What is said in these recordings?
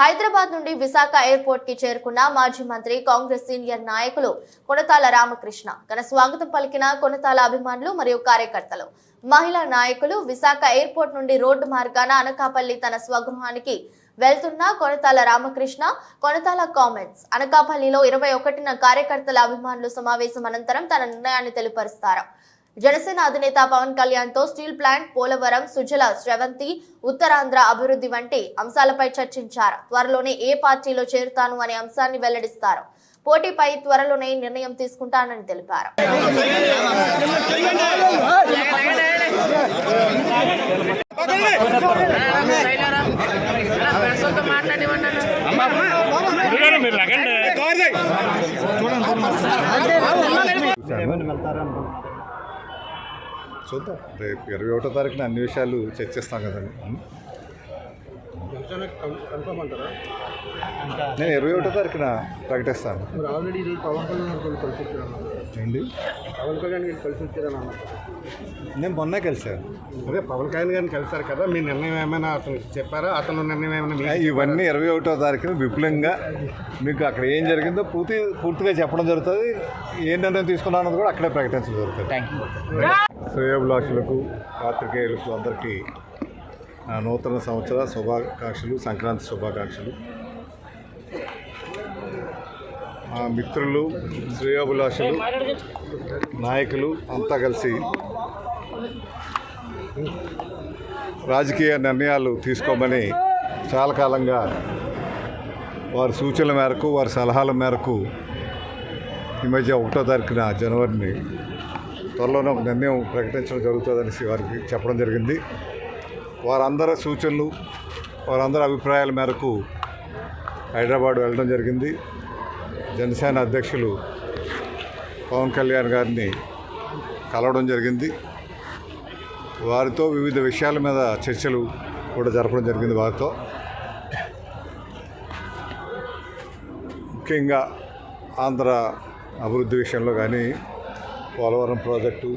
హైదరాబాద్ నుండి విశాఖ ఎయిర్పోర్ట్కి చేరుకున్న మాజీ మంత్రి కాంగ్రెస్ సీనియర్ నాయకులు కొనతాల రామకృష్ణ. ఘన స్వాగతం పలికిన కొనతాల అభిమానులు మరియు కార్యకర్తలు. మహిళా నాయకులు విశాఖ ఎయిర్పోర్ట్ నుండి రోడ్డు మార్గాన అనకాపల్లి తన స్వగృహానికి వెళ్తున్న కొనతాల రామకృష్ణ కొనతాల కామెంట్స్. అనకాపల్లిలో ఇరవై ఒకటిన కార్యకర్తల అభిమానులు సమావేశం అనంతరం తన నిర్ణయాన్ని తెలియపరుస్తారు. జనసేన అధినేత పవన్ కళ్యాణ్తో స్టీల్ ప్లాంట్ పోలవరం సుజల స్రవంతి ఉత్తరాంధ్ర అభివృద్ధి వంటి అంశాలపై చర్చించారు. త్వరలోనే ఏ పార్టీలో చేరుతాను అనే అంశాన్ని వెల్లడిస్తారు. పోటీపై త్వరలోనే నిర్ణయం తీసుకుంటానని తెలిపారు. మీరు చూద్దాం. రేపు ఇరవై ఒకటో తారీఖున అన్ని విషయాలు చర్చిస్తాం కదండి. నేను ఇరవై ఒకటో తారీఖున ప్రకటిస్తాను. ఆల్రెడీ పవన్ కళ్యాణ్ కలిసి ఏంటి? పవన్ కళ్యాణ్ గారు కలిసి వచ్చారని నేను మొన్నే కలిశాను అదే పవన్ కళ్యాణ్ గారిని కలిశారు కదా మీ నిర్ణయం ఏమైనా అతను చెప్పారా? అతను నిర్ణయం ఏమైనా ఇవన్నీ ఇరవై ఒకటో తారీఖున విపులంగా మీకు అక్కడ ఏం జరిగిందో పూర్తి పూర్తిగా చెప్పడం జరుగుతుంది. ఏ నిర్ణయం తీసుకున్నా అన్నది కూడా అక్కడే ప్రకటించడం జరుగుతుంది. శ్రేయోభిలాషులకు పాత్రికేయులకు అందరికీ నూతన సంవత్సర శుభాకాంక్షలు సంక్రాంతి శుభాకాంక్షలు. మా మిత్రులు శ్రేయోభిలాషులు నాయకులు అంతా కలిసి రాజకీయ నిర్ణయాలు తీసుకోమని చాలా కాలంగా వారి సూచనల మేరకు వారి సలహాల మేరకు ఈ మధ్య ఒకటో తారీఖున జనవరిని త్వరలోనే ఒక నిర్ణయం ప్రకటించడం జరుగుతుందనేసి వారికి చెప్పడం జరిగింది. వారందరి సూచనలు వారందరి అభిప్రాయాల మేరకు హైదరాబాద్ వెళ్ళడం జరిగింది. జనసేన అధ్యక్షులు పవన్ కళ్యాణ్ గారిని కలవడం జరిగింది. వారితో వివిధ విషయాల మీద చర్చలు కూడా జరపడం జరిగింది వారితో. ముఖ్యంగా ఆంధ్ర అభివృద్ధి విషయంలో కానీ పోలవరం ప్రాజెక్టు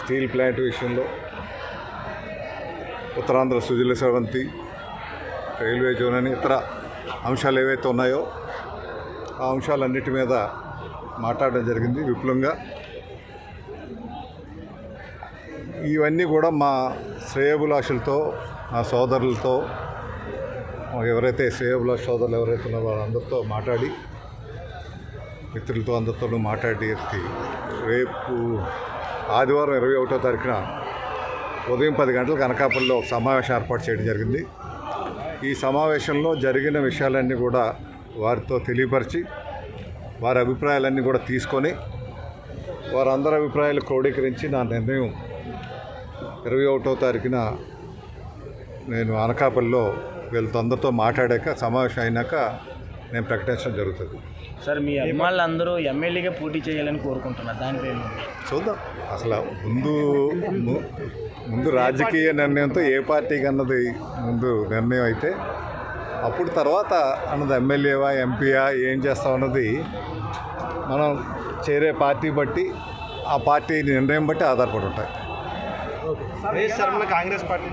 స్టీల్ ప్లాంట్ విషయంలో ఉత్తరాంధ్ర సుజల స్రవంతి రైల్వే జోన్ అని ఇతర అంశాలు ఏవైతే ఉన్నాయో ఆ అంశాలన్నిటి మీద మాట్లాడడం జరిగింది విపులంగా. ఇవన్నీ కూడా మా శ్రేయభిలాషులతో మా సోదరులతో ఎవరైతే శ్రేయభిలాష సోదరులు ఎవరైతే ఉన్నారో వాళ్ళందరితో మాట్లాడి మిత్రులతో అందరితోనూ మాట్లాడి రేపు ఆదివారం ఇరవై ఒకటో తారీఖున ఉదయం పది గంటలకు అనకాపల్లిలో ఒక సమావేశం ఏర్పాటు చేయడం జరిగింది. ఈ సమావేశంలో జరిగిన విషయాలన్నీ కూడా వారితో తెలియపరిచి వారి అభిప్రాయాలన్నీ కూడా తీసుకొని వారందరి అభిప్రాయాలు క్రోడీకరించి నా నిర్ణయం ఇరవై ఒకటో తారీఖున నేను అనకాపల్లిలో వీళ్ళతో అందరితో మాట్లాడాక సమావేశం అయినాక నేను ప్రకటించడం జరుగుతుంది. సార్ మీ అభిమానులు అందరూ ఎమ్మెల్యేగా పోటీ చేయాలని కోరుకుంటున్నారు. దానిపై చూద్దాం. అసలు ముందు ముందు రాజకీయ నిర్ణయంతో ఏ పార్టీకి అన్నది ముందు నిర్ణయం అయితే అప్పుడు తర్వాత అన్నది ఎమ్మెల్యేవా ఎంపీయా ఏం చేస్తాం అన్నది మనం చేరే పార్టీ బట్టి ఆ పార్టీ నిర్ణయం బట్టి ఆధారపడి ఉంటాయి. కాంగ్రెస్ పార్టీ